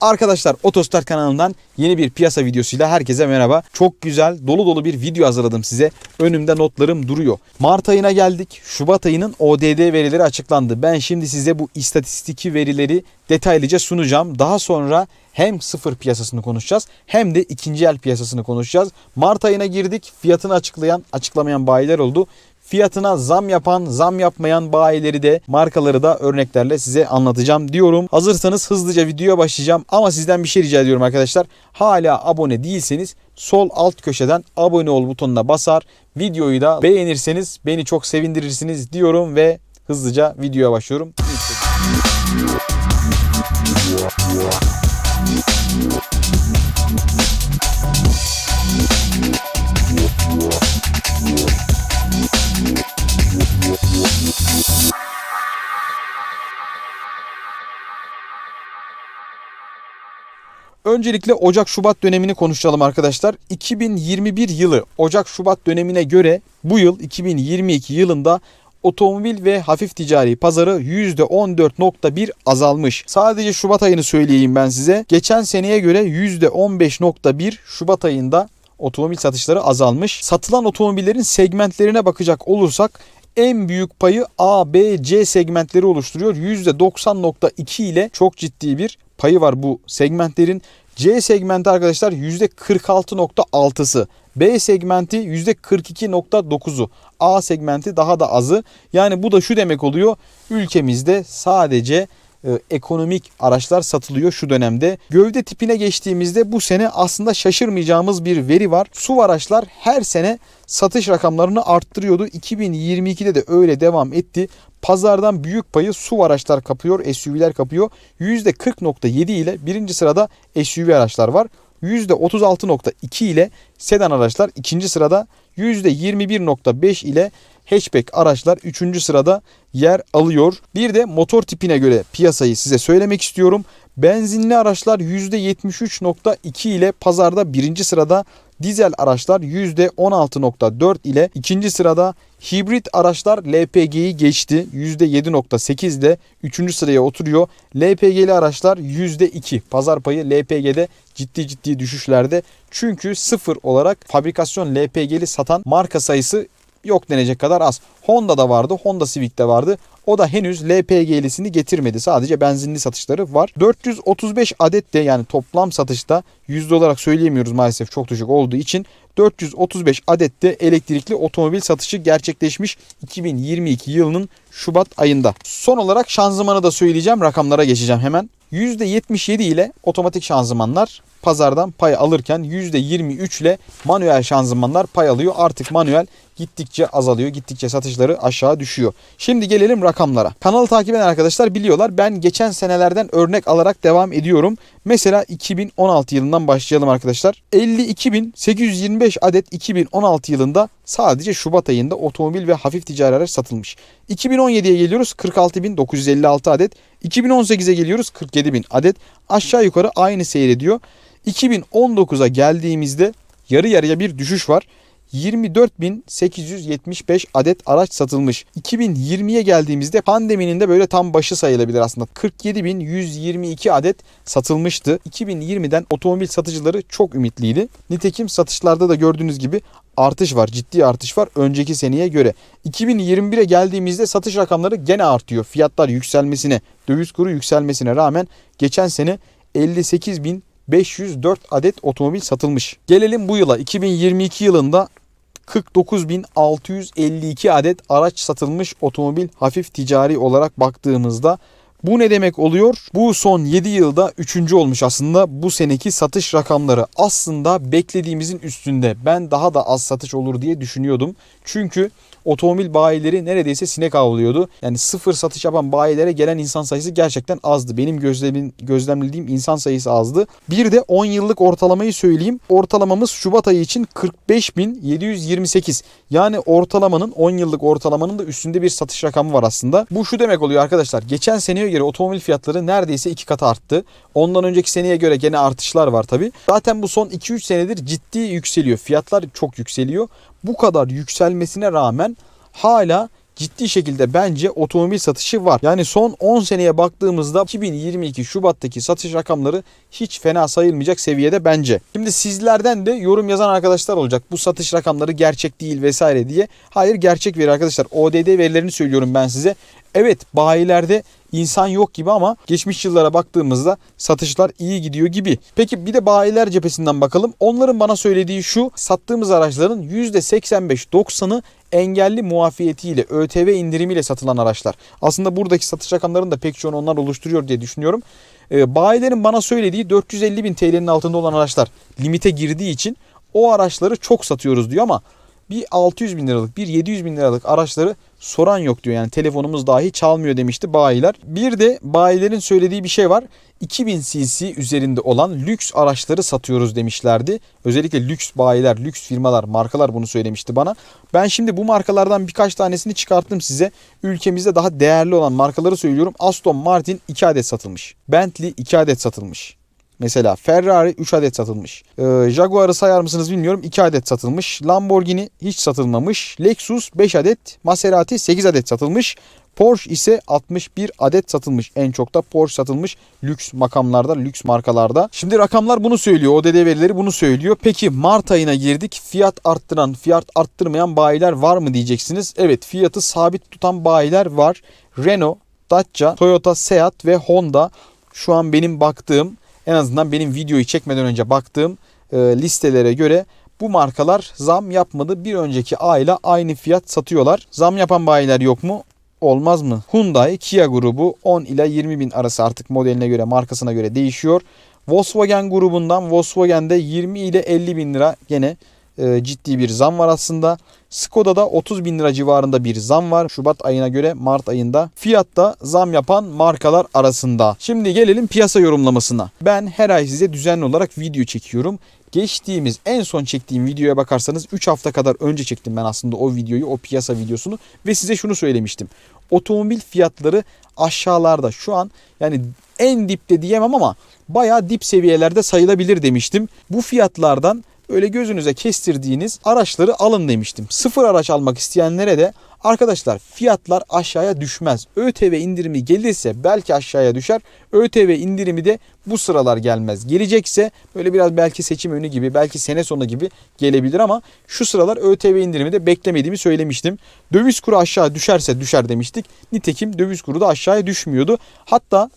Arkadaşlar Otostart kanalından yeni bir piyasa videosuyla herkese merhaba. Çok güzel dolu dolu bir video hazırladım size. Önümde notlarım duruyor. Mart ayına geldik. Şubat ayının ODD verileri açıklandı. Ben şimdi size bu istatistiki verileri detaylıca sunacağım. Daha sonra hem sıfır piyasasını konuşacağız hem de ikinci el piyasasını konuşacağız. Mart ayına girdik. Fiyatını açıklayan, açıklamayan bayiler oldu fiyatına zam yapan, zam yapmayan bayileri de markaları da örneklerle size anlatacağım diyorum. Hazırsanız hızlıca videoya başlayacağım ama sizden bir şey rica ediyorum arkadaşlar. Hala abone değilseniz sol alt köşeden abone ol butonuna basar. Videoyu da beğenirseniz beni çok sevindirirsiniz diyorum ve hızlıca videoya başlıyorum. Öncelikle Ocak-Şubat dönemini konuşalım arkadaşlar. 2021 yılı Ocak-Şubat dönemine göre bu yıl 2022 yılında otomobil ve hafif ticari pazarı %14.1 azalmış. Sadece Şubat ayını söyleyeyim ben size. Geçen seneye göre %15.1 Şubat ayında otomobil satışları azalmış. Satılan otomobillerin segmentlerine bakacak olursak en büyük payı A, B, C segmentleri oluşturuyor. %90.2 ile çok ciddi bir payı var bu segmentlerin. C segmenti arkadaşlar %46.6'sı. B segmenti %42.9'u. A segmenti daha da azı. Yani bu da şu demek oluyor. Ülkemizde sadece e, ekonomik araçlar satılıyor şu dönemde. Gövde tipine geçtiğimizde bu sene aslında şaşırmayacağımız bir veri var. SUV araçlar her sene satış rakamlarını arttırıyordu. 2022'de de öyle devam etti. Pazardan büyük payı SUV araçlar kapıyor, SUV'ler kapıyor. %40.7 ile birinci sırada SUV araçlar var. %36.2 ile sedan araçlar ikinci sırada. %21.5 ile hatchback araçlar 3. sırada yer alıyor. Bir de motor tipine göre piyasayı size söylemek istiyorum. Benzinli araçlar %73.2 ile pazarda birinci sırada. Dizel araçlar %16.4 ile ikinci sırada. Hibrit araçlar LPG'yi geçti. %7.8 ile 3. sıraya oturuyor. LPG'li araçlar %2. Pazar payı LPG'de ciddi ciddi düşüşlerde. Çünkü sıfır olarak fabrikasyon LPG'li satan marka sayısı yok denecek kadar az. Honda'da vardı, Honda Civic'te vardı. O da henüz LPG'lisini getirmedi. Sadece benzinli satışları var. 435 adet de yani toplam satışta yüzde olarak söyleyemiyoruz maalesef çok düşük olduğu için 435 adet de elektrikli otomobil satışı gerçekleşmiş 2022 yılının Şubat ayında. Son olarak şanzımanı da söyleyeceğim. Rakamlara geçeceğim hemen. %77 ile otomatik şanzımanlar pazardan pay alırken %23 ile manuel şanzımanlar pay alıyor. Artık manuel gittikçe azalıyor. Gittikçe satışları aşağı düşüyor. Şimdi gelelim rakamlara. Kanalı takip eden arkadaşlar biliyorlar. Ben geçen senelerden örnek alarak devam ediyorum. Mesela 2016 yılından başlayalım arkadaşlar. 52.825 adet 2016 yılında sadece Şubat ayında otomobil ve hafif ticari araç satılmış. 2017'ye geliyoruz 46.956 adet. 2018'e geliyoruz 47.000 adet. Aşağı yukarı aynı seyrediyor. 2019'a geldiğimizde yarı yarıya bir düşüş var. 24.875 adet araç satılmış. 2020'ye geldiğimizde pandeminin de böyle tam başı sayılabilir aslında. 47.122 adet satılmıştı. 2020'den otomobil satıcıları çok ümitliydi. Nitekim satışlarda da gördüğünüz gibi artış var. Ciddi artış var önceki seneye göre. 2021'e geldiğimizde satış rakamları gene artıyor. Fiyatlar yükselmesine, döviz kuru yükselmesine rağmen geçen sene 58.000 504 adet otomobil satılmış. Gelelim bu yıla 2022 yılında 49.652 adet araç satılmış otomobil hafif ticari olarak baktığımızda bu ne demek oluyor? Bu son 7 yılda 3. olmuş aslında bu seneki satış rakamları. Aslında beklediğimizin üstünde. Ben daha da az satış olur diye düşünüyordum. Çünkü otomobil bayileri neredeyse sinek avlıyordu. Yani sıfır satış yapan bayilere gelen insan sayısı gerçekten azdı. Benim gözlemim, gözlemlediğim insan sayısı azdı. Bir de 10 yıllık ortalamayı söyleyeyim. Ortalamamız Şubat ayı için 45.728. Yani ortalamanın 10 yıllık ortalamanın da üstünde bir satış rakamı var aslında. Bu şu demek oluyor arkadaşlar. Geçen seneye göre otomobil fiyatları neredeyse iki katı arttı. Ondan önceki seneye göre gene artışlar var tabi. Zaten bu son 2-3 senedir ciddi yükseliyor. Fiyatlar çok yükseliyor. Bu kadar yükselmesine rağmen hala ciddi şekilde bence otomobil satışı var. Yani son 10 seneye baktığımızda 2022 Şubat'taki satış rakamları hiç fena sayılmayacak seviyede bence. Şimdi sizlerden de yorum yazan arkadaşlar olacak. Bu satış rakamları gerçek değil vesaire diye. Hayır gerçek veri arkadaşlar. ODD verilerini söylüyorum ben size. Evet bayilerde insan yok gibi ama geçmiş yıllara baktığımızda satışlar iyi gidiyor gibi. Peki bir de bayiler cephesinden bakalım. Onların bana söylediği şu sattığımız araçların %85-90'ı engelli muafiyetiyle ÖTV indirimiyle satılan araçlar. Aslında buradaki satış rakamlarını da pek çoğunu onlar oluşturuyor diye düşünüyorum. Ee, bayilerin bana söylediği 450 bin TL'nin altında olan araçlar limite girdiği için o araçları çok satıyoruz diyor ama bir 600 bin liralık bir 700 bin liralık araçları soran yok diyor. Yani telefonumuz dahi çalmıyor demişti bayiler. Bir de bayilerin söylediği bir şey var. 2000 cc üzerinde olan lüks araçları satıyoruz demişlerdi. Özellikle lüks bayiler, lüks firmalar, markalar bunu söylemişti bana. Ben şimdi bu markalardan birkaç tanesini çıkarttım size. Ülkemizde daha değerli olan markaları söylüyorum. Aston Martin 2 adet satılmış. Bentley 2 adet satılmış. Mesela Ferrari 3 adet satılmış. Ee, Jaguar'ı sayar mısınız bilmiyorum 2 adet satılmış. Lamborghini hiç satılmamış. Lexus 5 adet. Maserati 8 adet satılmış. Porsche ise 61 adet satılmış. En çok da Porsche satılmış lüks makamlarda, lüks markalarda. Şimdi rakamlar bunu söylüyor. ODD verileri bunu söylüyor. Peki Mart ayına girdik. Fiyat arttıran, fiyat arttırmayan bayiler var mı diyeceksiniz. Evet fiyatı sabit tutan bayiler var. Renault, Dacia, Toyota, Seat ve Honda şu an benim baktığım en azından benim videoyu çekmeden önce baktığım e, listelere göre bu markalar zam yapmadı. Bir önceki ayla aynı fiyat satıyorlar. Zam yapan bayiler yok mu? Olmaz mı? Hyundai, Kia grubu 10 ila 20 bin arası artık modeline göre, markasına göre değişiyor. Volkswagen grubundan Volkswagen'de 20 ile 50 bin lira gene e, ciddi bir zam var aslında. Skoda'da 30 bin lira civarında bir zam var. Şubat ayına göre Mart ayında. Fiyatta zam yapan markalar arasında. Şimdi gelelim piyasa yorumlamasına. Ben her ay size düzenli olarak video çekiyorum. Geçtiğimiz en son çektiğim videoya bakarsanız 3 hafta kadar önce çektim ben aslında o videoyu, o piyasa videosunu ve size şunu söylemiştim. Otomobil fiyatları aşağılarda şu an yani en dipte diyemem ama bayağı dip seviyelerde sayılabilir demiştim. Bu fiyatlardan öyle gözünüze kestirdiğiniz araçları alın demiştim. Sıfır araç almak isteyenlere de arkadaşlar fiyatlar aşağıya düşmez. ÖTV indirimi gelirse belki aşağıya düşer. ÖTV indirimi de bu sıralar gelmez. Gelecekse böyle biraz belki seçim önü gibi belki sene sonu gibi gelebilir ama şu sıralar ÖTV indirimi de beklemediğimi söylemiştim. Döviz kuru aşağı düşerse düşer demiştik. Nitekim döviz kuru da aşağıya düşmüyordu. Hatta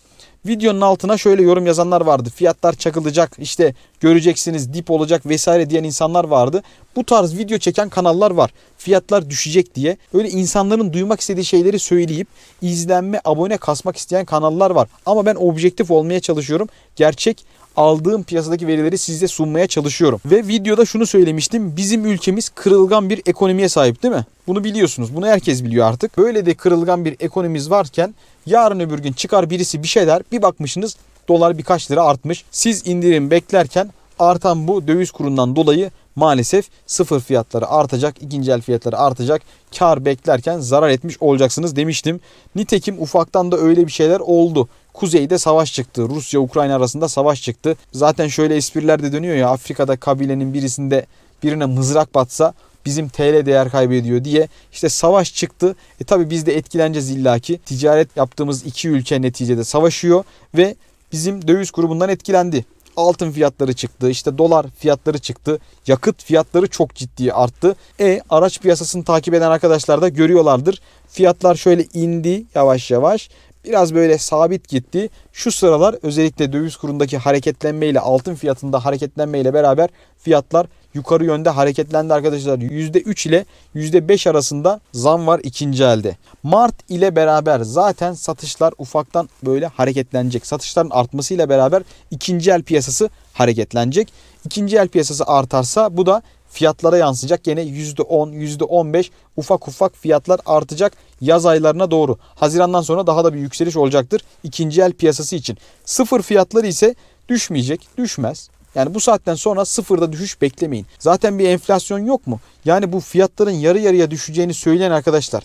Videonun altına şöyle yorum yazanlar vardı. Fiyatlar çakılacak işte göreceksiniz dip olacak vesaire diyen insanlar vardı. Bu tarz video çeken kanallar var. Fiyatlar düşecek diye. Böyle insanların duymak istediği şeyleri söyleyip izlenme, abone kasmak isteyen kanallar var. Ama ben objektif olmaya çalışıyorum. Gerçek aldığım piyasadaki verileri size sunmaya çalışıyorum. Ve videoda şunu söylemiştim. Bizim ülkemiz kırılgan bir ekonomiye sahip değil mi? Bunu biliyorsunuz. Bunu herkes biliyor artık. Böyle de kırılgan bir ekonomimiz varken yarın öbür gün çıkar birisi bir şey der. Bir bakmışsınız dolar birkaç lira artmış. Siz indirim beklerken artan bu döviz kurundan dolayı maalesef sıfır fiyatları artacak, ikinci el fiyatları artacak. Kar beklerken zarar etmiş olacaksınız demiştim. Nitekim ufaktan da öyle bir şeyler oldu. Kuzeyde savaş çıktı. Rusya Ukrayna arasında savaş çıktı. Zaten şöyle espriler de dönüyor ya Afrika'da kabilenin birisinde birine mızrak batsa bizim TL değer kaybediyor diye işte savaş çıktı. E tabi biz de etkileneceğiz illaki. Ticaret yaptığımız iki ülke neticede savaşıyor ve bizim döviz grubundan etkilendi. Altın fiyatları çıktı, işte dolar fiyatları çıktı, yakıt fiyatları çok ciddi arttı. E araç piyasasını takip eden arkadaşlar da görüyorlardır. Fiyatlar şöyle indi yavaş yavaş biraz böyle sabit gitti. Şu sıralar özellikle döviz kurundaki hareketlenme ile altın fiyatında hareketlenme ile beraber fiyatlar yukarı yönde hareketlendi arkadaşlar. %3 ile %5 arasında zam var ikinci elde. Mart ile beraber zaten satışlar ufaktan böyle hareketlenecek. Satışların artmasıyla beraber ikinci el piyasası hareketlenecek. İkinci el piyasası artarsa bu da fiyatlara yansıyacak. Yine %10, %15 ufak ufak fiyatlar artacak yaz aylarına doğru. Hazirandan sonra daha da bir yükseliş olacaktır ikinci el piyasası için. Sıfır fiyatları ise düşmeyecek, düşmez. Yani bu saatten sonra sıfırda düşüş beklemeyin. Zaten bir enflasyon yok mu? Yani bu fiyatların yarı yarıya düşeceğini söyleyen arkadaşlar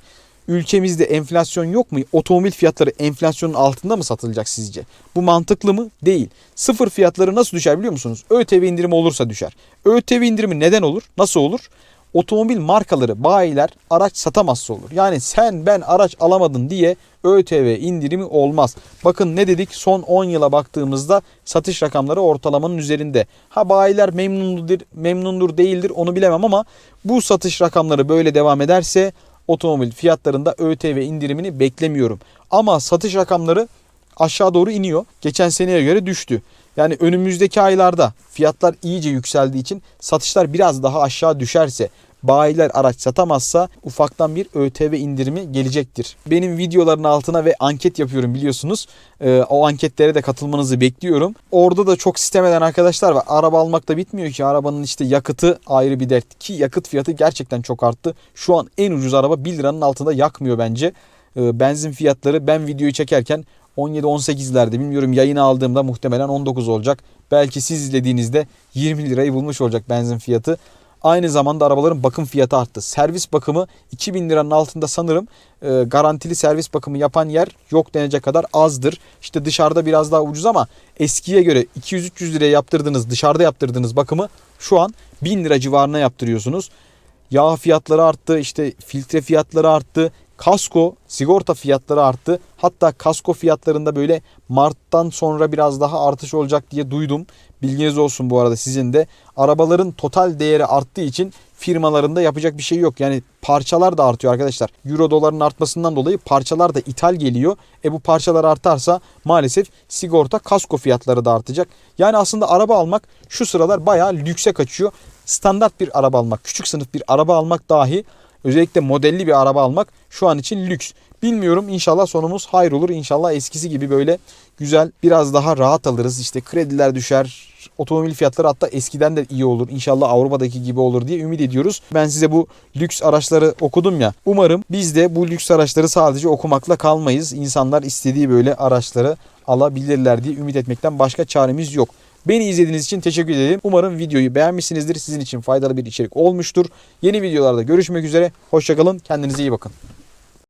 ülkemizde enflasyon yok mu? Otomobil fiyatları enflasyonun altında mı satılacak sizce? Bu mantıklı mı? Değil. Sıfır fiyatları nasıl düşer biliyor musunuz? ÖTV indirimi olursa düşer. ÖTV indirimi neden olur? Nasıl olur? Otomobil markaları, bayiler araç satamazsa olur. Yani sen ben araç alamadın diye ÖTV indirimi olmaz. Bakın ne dedik son 10 yıla baktığımızda satış rakamları ortalamanın üzerinde. Ha bayiler memnundur, memnundur değildir onu bilemem ama bu satış rakamları böyle devam ederse otomobil fiyatlarında ÖTV indirimini beklemiyorum. Ama satış rakamları aşağı doğru iniyor. Geçen seneye göre düştü. Yani önümüzdeki aylarda fiyatlar iyice yükseldiği için satışlar biraz daha aşağı düşerse bayiler araç satamazsa ufaktan bir ÖTV indirimi gelecektir. Benim videoların altına ve anket yapıyorum biliyorsunuz. Ee, o anketlere de katılmanızı bekliyorum. Orada da çok sistem eden arkadaşlar var. Araba almak da bitmiyor ki. Arabanın işte yakıtı ayrı bir dert. Ki yakıt fiyatı gerçekten çok arttı. Şu an en ucuz araba 1 liranın altında yakmıyor bence. Ee, benzin fiyatları ben videoyu çekerken 17-18'lerde bilmiyorum yayını aldığımda muhtemelen 19 olacak. Belki siz izlediğinizde 20 lirayı bulmuş olacak benzin fiyatı. Aynı zamanda arabaların bakım fiyatı arttı. Servis bakımı 2000 liranın altında sanırım e, garantili servis bakımı yapan yer yok denecek kadar azdır. İşte dışarıda biraz daha ucuz ama eskiye göre 200-300 liraya yaptırdığınız dışarıda yaptırdığınız bakımı şu an 1000 lira civarına yaptırıyorsunuz. Yağ fiyatları arttı, işte filtre fiyatları arttı, kasko, sigorta fiyatları arttı. Hatta kasko fiyatlarında böyle Mart'tan sonra biraz daha artış olacak diye duydum. Bilginiz olsun bu arada sizin de. Arabaların total değeri arttığı için firmalarında yapacak bir şey yok. Yani parçalar da artıyor arkadaşlar. Euro doların artmasından dolayı parçalar da ithal geliyor. E bu parçalar artarsa maalesef sigorta kasko fiyatları da artacak. Yani aslında araba almak şu sıralar bayağı lükse kaçıyor. Standart bir araba almak, küçük sınıf bir araba almak dahi özellikle modelli bir araba almak şu an için lüks. Bilmiyorum inşallah sonumuz hayır olur. İnşallah eskisi gibi böyle güzel biraz daha rahat alırız. İşte krediler düşer. Otomobil fiyatları hatta eskiden de iyi olur. İnşallah Avrupa'daki gibi olur diye ümit ediyoruz. Ben size bu lüks araçları okudum ya. Umarım biz de bu lüks araçları sadece okumakla kalmayız. İnsanlar istediği böyle araçları alabilirler diye ümit etmekten başka çaremiz yok. Beni izlediğiniz için teşekkür ederim. Umarım videoyu beğenmişsinizdir. Sizin için faydalı bir içerik olmuştur. Yeni videolarda görüşmek üzere. Hoşçakalın. Kendinize iyi bakın.